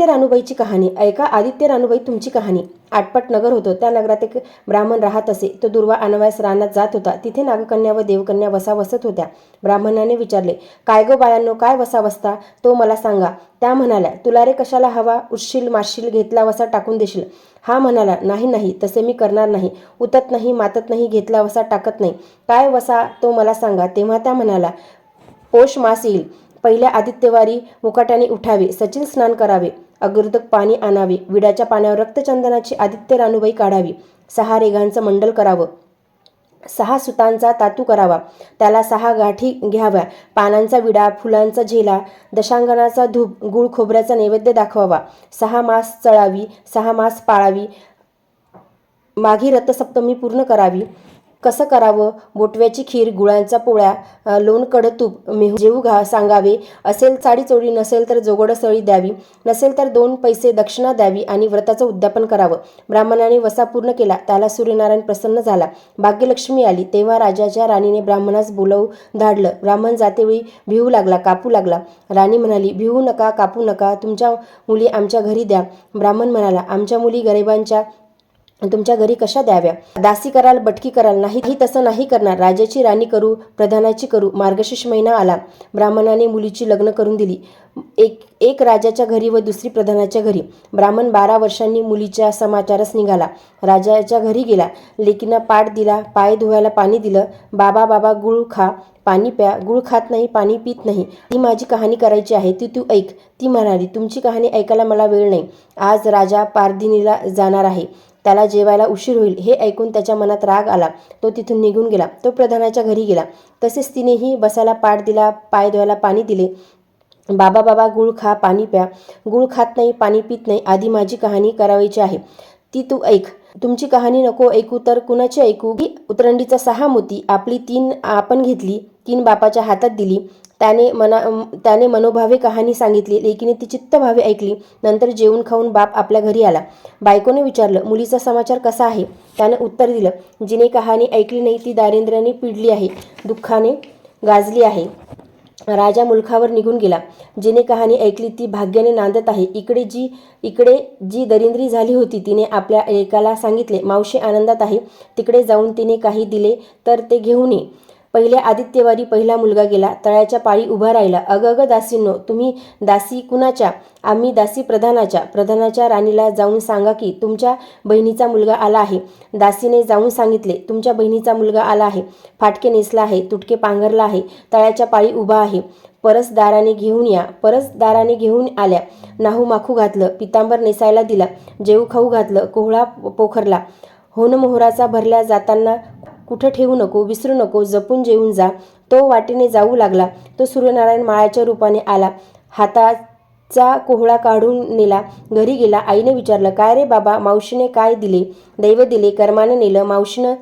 आदित्य रानूबाईची कहाणी. ऐका आदित्य रानूबाई तुमची कहाणी. आटपट नगर होतं. त्या नगरात एक ब्राह्मण राहत असे. तो दुर्वा अनवयास रानात जात होता. तिथे नागकन्या व देवकन्या वसा वसत होत्या. ब्राह्मणाने विचारले काय गो बायांनो काय वसा वसता तो मला सांगा. त्या म्हणाल्या तुला रे कशाला हवा? उशील माशील घेतला वसा टाकून देशील. हा म्हणाला नाही नाही तसे मी करणार नाही. उतत नाही मातत नाही घेतला वसा टाकत नाही. काय वसा? तो मला सांगा. तेव्हा त्या म्हणाला पोष मास येईल. पहिल्या आदित्यवारी मुकाट्याने उठावे. सचिन स्नान करावे. अगृदक पाणी आणावे. विड्याच्या पाण्यावर रक्तचंदनाची आदित्य रानूबाई काढावी. सहा रेगांचं मंडल करावं. सहा सुतांचा तातू करावा. त्याला सहा गाठी घ्याव्या. पानांचा विडा फुलांचा झेला दशांगणाचा धूप गुळ खोबऱ्याचा नैवेद्य दाखवावा. सहा मास चळावी सहा मास पाळावी. माघी रथसप्तमी पूर्ण करावी. कसं करावं? बोटव्याची खीर गुळांचा पोळ्या लोणकड तूप मेहू जेऊ घा सांगावे. असेल चाडी चोळी नसेल तर जोगडसळी द्यावी. नसेल तर दोन पैसे दक्षिणा द्यावी आणि व्रताचं उद्यापन करावं. ब्राह्मणाने वसा पूर्ण केला त्याला सूर्यनारायण प्रसन्न झाला. भाग्यलक्ष्मी आली तेव्हा राजाच्या राणीने ब्राह्मणास बोलवू धाडलं. ब्राह्मण जातेवेळी भिवू लागला कापू लागला. राणी म्हणाली भिवू नका कापू नका. तुमच्या मुली आमच्या घरी द्या. ब्राह्मण म्हणाला आमच्या मुली गरिबांच्या तुमच्या घरी कशा द्याव्या? दासी कराल बटकी कराल नाही ही तसं नाही करणार. राजाची राणी करू प्रधानाची करू. मार्गशीर्ष महिना आला. ब्राह्मणाने मुलीची लग्न करून दिली. एक एक राजाच्या घरी व दुसरी प्रधानाच्या घरी. ब्राह्मण बारा वर्षांनी मुलीच्या समाचारच निघाला. राजाच्या घरी गेला. लेकीनं पाठ दिला पाय धुवायला पाणी दिलं. बाबा बाबा गुळ खा. पाणी प्या. गुळ खात नाही पाणी पित नाही. ती माझी कहाणी करायची आहे. ती तू ऐक. ती म्हणाली तुमची कहाणी ऐकायला मला वेळ नाही. आज राजा पारदिनीला जाणार आहे. त्याला जेवायला उशीर होईल हे ऐकून त्याच्या मनात राग आला. तो तिथून निघून गेला. तो प्रधानाच्या घरी गेला. तसेच तिनेही बसायला पाठ दिला पाय धुवायला पाणी दिले. बाबा बाबा गुळ खा पाणी प्या. गुळ खात नाही पाणी पित नाही आधी माझी कहाणी करावायची आहे. ती तू ऐक. तुमची कहाणी नको ऐकू तर कुणाची ऐकू? की उतरंडीचा सहा मोती आपली तीन आपण घेतली तीन बापाच्या हातात दिली. त्याने मना त्याने मनोभावे कहाणी सांगितली लेकीने ती चित्तभावे ऐकली. नंतर जेवून खाऊन बाप आपल्या घरी आला. बायकोने विचारलं मुलीचा समाचार कसा आहे? त्याने उत्तर दिलं जिने कहाणी ऐकली नाही ती दारिद्र्याने पिडली आहे दुःखाने गाजली आहे. राजा मुलखावर निघून गेला. जिने कहाणी ऐकली ती भाग्याने नांदत आहे. इकडे जी इकडे जी दरिंद्री झाली होती तिने आपल्या एकाला सांगितले मावशी आनंदात आहे तिकडे जाऊन तिने काही दिले तर ते घेऊन ये. पहिल्या आदित्यवारी पहिला मुलगा गेला. तळ्याच्या पाळी उभा राहिला. अग अग दासींनो तुम्ही दासी कुणाच्या? आम्ही दासी प्रधानाच्या. प्रधानाच्या राणीला जाऊन सांगा की तुमच्या बहिणीचा मुलगा आला आहे. दासीने जाऊन सांगितले तुमच्या बहिणीचा मुलगा आला आहे. फाटके नेसला आहे तुटके पांघरला आहे तळ्याच्या पाळी उभा आहे. परसदाराने घेऊन या. परसदाराने घेऊन आल्या. नाहू माखू घातलं पितांबर नेसायला दिला जेऊ खाऊ घातलं कोहळा पोखरला. होन मोहराचा भरल्या जाताना कुठं ठेवू नको विसरू नको जपून जेवून जा. तो वाटेने जाऊ लागला. तो सूर्यनारायण माळ्याच्या रूपाने आला. हाताचा कोहळा काढून नेला. घरी गेला. आईने विचारलं काय रे बाबा मावशीने काय दिले? दैव दिले कर्माने नेलं. मावशीनं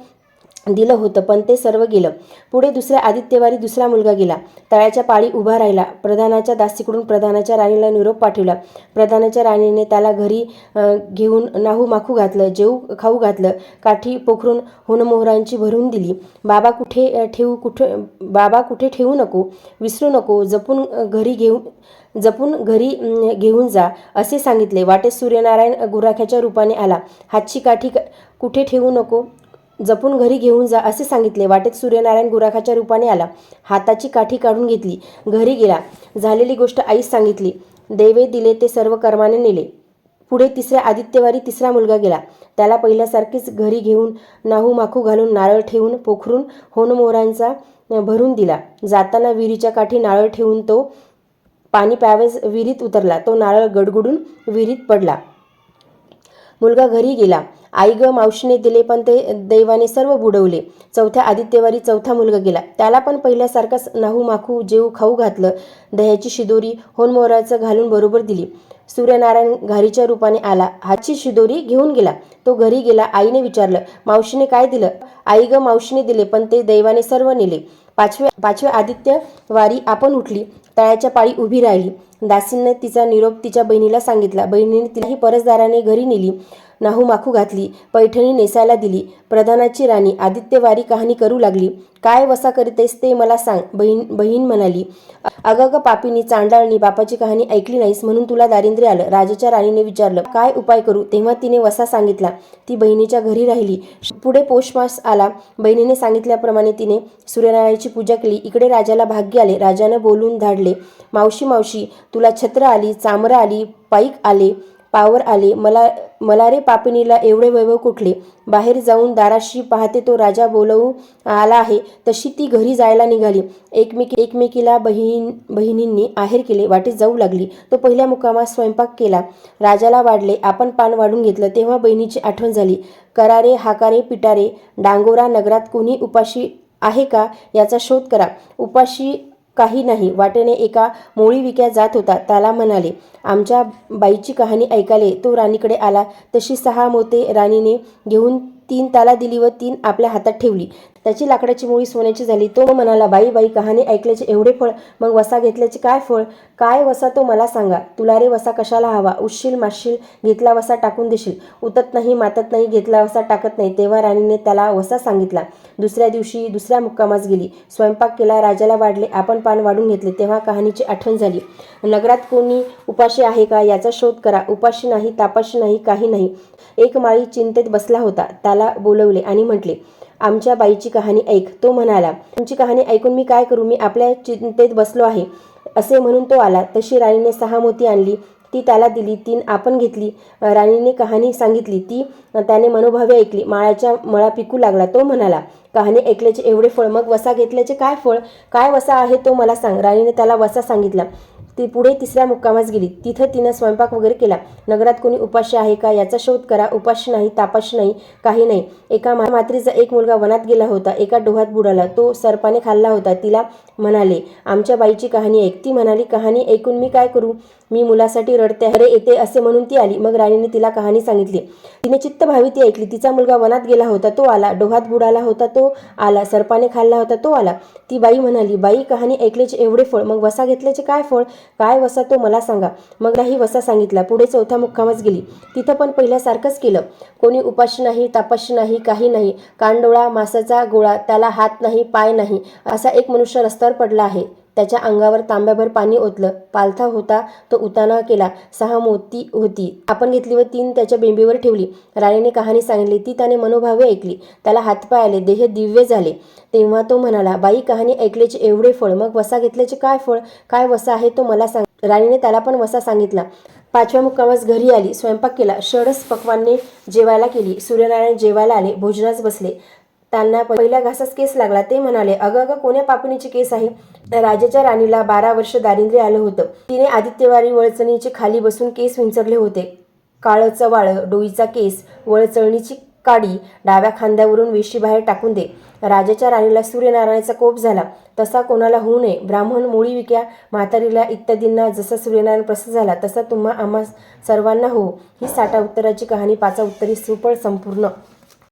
दिलं होतं पण ते सर्व गेलं. पुढे दुसऱ्या आदित्यवारी दुसरा मुलगा गेला. तळ्याच्या पाळी उभा राहिला. प्रधानाच्या दासीकडून प्रधानाच्या राणीला निरोप पाठवला. प्रधानाच्या राणीने त्याला घरी घेऊन नाहू माखू घातलं जेऊ खाऊ घातलं काठी पोखरून होनमोहरांची भरून दिली. बाबा कुठे ठेवू कुठे बाबा कुठे ठेवू नको विसरू नको जपून घरी घेऊन जपून घरी घेऊन जा असे सांगितले. वाटेत सूर्यनारायण गुराख्याच्या रूपाने आला. हातची काठी कुठे ठेवू नको? जपून घरी घेऊन जा असे सांगितले. वाटेत सूर्यनारायण गुराखाच्या रूपाने आला. हाताची काठी काढून घेतली. घरी गेला. झालेली गोष्ट आईस सांगितली. देवे दिले ते सर्व कर्माने नेले. पुढे तिसऱ्या आदित्यवारी तिसरा मुलगा गेला. त्याला पहिल्यासारखीच घरी घेऊन नाहू माखू घालून नारळ ठेवून पोखरून होनमोहरांचा भरून दिला. जाताना विहिरीच्या काठी नारळ ठेवून तो पाणी प्यावेस विहिरीत उतरला. तो नारळ गडगडून विहिरीत पडला. मुलगा घरी गेला. आई ग मावशीने दिले पण ते दैवाने सर्व बुडवले. चौथ्या आदित्यवारी चौथा मुलगा गेला. त्याला पण पहिल्यासारखाच नाहू माखू जेऊ खाऊ घातलं. दह्याची शिदोरी होनमोहराचं घालून बरोबर दिली. सूर्यनारायण घारीच्या रूपाने आला. हाची शिदोरी घेऊन गेला. तो घरी गेला. आईने विचारलं मावशीने काय दिलं? आई ग मावशीने दिले पण ते दैवाने सर्व नेले. पाचव्या पाचव्या आदित्य वारी आपण उठली तळ्याच्या पाळी उभी राहिली. दासींनी तिचा निरोप तिच्या बहिणीला सांगितला. बहिणीने तिलाही परसदाराने घरी नेली नाहू माखू घातली पैठणी नेसायला दिली. प्रधानाची राणी आदित्यवारी कहाणी करू लागली. काय वसा करीतेस ते मला सांग बहीण बहीण म्हणाली. अगं ग पापीनी चांडाळणी बापाची कहाणी ऐकली नाहीस म्हणून तुला दारिद्र्य आलं. राजाच्या राणीने विचारलं काय उपाय करू? तेव्हा तिने वसा सांगितला. ती बहिणीच्या घरी राहिली. पुढे पोषमास आला. बहिणीने सांगितल्याप्रमाणे तिने सूर्यनारायणाची पूजा केली. इकडे राजाला भाग्य आले. राजानं बोलून धाडले मावशी मावशी तुला छत्र आली चामरं आली पाईक आले. पावर आले. मला मला रे पापिनीला एवढे वैभव कुठले? बाहेर जाऊन दाराशी पाहते तो राजा बोलवू आला आहे. तशी ती घरी जायला निघाली. एकमेकी एकमेकीला बहीण बहिणींनी आहेर केले. वाटेत जाऊ लागली. तो पहिल्या मुकामात स्वयंपाक केला. राजाला वाढले. आपण पान वाढून घेतलं. तेव्हा बहिणीची आठवण झाली. करारे हाकारे पिटारे डांगोरा नगरात कोणी उपाशी आहे का? याचा शोध करा. उपाशी काही नाही. वाटेने एका मोळी विक्या जात होता. त्याला म्हणाले आमच्या बाईची कहाणी ऐकाले तो राणीकडे आला. तशी सहा मोते राणीने घेऊन तीन त्याला दिली व तीन आपल्या हातात ठेवली. त्याची लाकडाची मुळी सोन्याची झाली. तो म्हणाला बाई बाई कहाणी ऐकल्याचे एवढे फळ मग वसा घेतल्याचे काय फळ? काय वसा तो मला सांगा. तुला रे वसा कशाला हवा? उशील माशील घेतला वसा टाकून देशील. उतत नाही मातत नाही घेतला वसा टाकत नाही. तेव्हा राणीने त्याला वसा सांगितला. दुसऱ्या दिवशी दुसऱ्या मुक्कामास गेली. स्वयंपाक केला राजाला वाढले आपण पान वाढून घेतले. तेव्हा कहाणीची आठवण झाली. नगरात कोणी उपाशी आहे का? याचा शोध करा. उपाशी नाही तापाशी नाही काही नाही. एक माळी चिंतेत बसला होता. त्याला बोलवले आणि म्हटले आमच्या बाईची कहाणी ऐक. तो म्हणाला तुमची कहाणी ऐकून मी काय करू? मी आपल्या चिंतेत बसलो आहे. असे म्हणून तो आला. तशी राणीने सहा मोती आणली. ती त्याला दिली. तीन आपण घेतली. राणीने कहाणी सांगितली. ती त्याने मनोभावे ऐकली. माळ्याच्या मळा पिकू लागला. तो म्हणाला कहाणी ऐकल्याचे एवढे फळ मग वसा घेतल्याचे काय फळ? काय वसा आहे तो मला सांग. राणीने त्याला वसा सांगितला. ती पुढे तिसऱ्या मुक्कामास गेली. तिथं तिनं स्वयंपाक वगैरे केला. नगरात कोणी उपाशी आहे का याचा शोध करा. उपाशी नाही तापाशी नाही काही नाही. एका मा- मात्रीचा एक मुलगा वनात गेला होता. एका डोहात बुडाला. तो सर्पाने खाल्ला होता. तिला म्हणाले आमच्या बाईची कहाणी ऐक. ती म्हणाली कहाणी ऐकून मी काय करू? मी मुलासाठी रडते अरे येते असे म्हणून ती आली. मग राणीने तिला कहाणी सांगितली. तिने चित्त भावी ती ऐकली. तिचा मुलगा वनात गेला होता. तो आला. डोहात बुडाला होता. तो आला. सर्पाने खाल्ला होता. तो आला. ती बाई म्हणाली बाई कहाणी ऐकल्याचे एवढे फळ. मग वसा घेतल्याचे काय फळ? काय वसा तो मला सांगा. मग नाही वसा सांगितला. पुढे चौथ्या मुक्कामच गेली. तिथं पण पहिल्यासारखंच केलं. कोणी उपाशी नाही तापाशी नाही काही नाही. कांडोळा मासाचा गोळा त्याला हात नाही पाय नाही. असा एक मनुष्य रस्त्यावर पडला आहे. त्याच्या अंगावर तांब्याभर पाणी ओतलं. पालथा होता तो उताना केला. सहा मोती होती. आपण घेतली व तीन त्याच्या बेंबीवर ठेवली. राणीने कहाणी सांगितली. ती त्याने मनोभावे ऐकली. त्याला हातपाय आले. देह दिव्य झाले. तेव्हा तो म्हणाला बाई कहाणी ऐकल्याचे एवढे फळ. मग वसा घेतल्याचे काय फळ? काय वसा आहे तो मला सांग. राणीने त्याला पण वसा सांगितला. पाचव्या मुक्कामास घरी आली. स्वयंपाक केला. षडस पकवानने जेवायला केली. सूर्यनारायण जेवायला आले. भोजनास बसले. त्यांना पहिल्या घासास केस लागला. ते म्हणाले अगं अगं कोण्या पापणीची केस आहे? राजाच्या राणीला बारा वर्ष दारिद्र्य आलं होतं. तिने आदित्यवारी वळचणीचे खाली बसून केस विंचरले होते. काळं चवाळ डोईचा केस वळचळणीची काडी डाव्या खांद्यावरून वेशी बाहेर टाकून दे. राजाच्या राणीला सूर्यनारायणाचा कोप झाला. तसा कोणाला होऊ नये. ब्राह्मण मुळी विक्या म्हातारीला इत्यादींना जसा सूर्यनारायण प्रसन्न झाला तसा तुम्हा आम्हा सर्वांना हो. ही साठा उत्तराची कहाणी पाचा उत्तरी सुपळ संपूर्ण.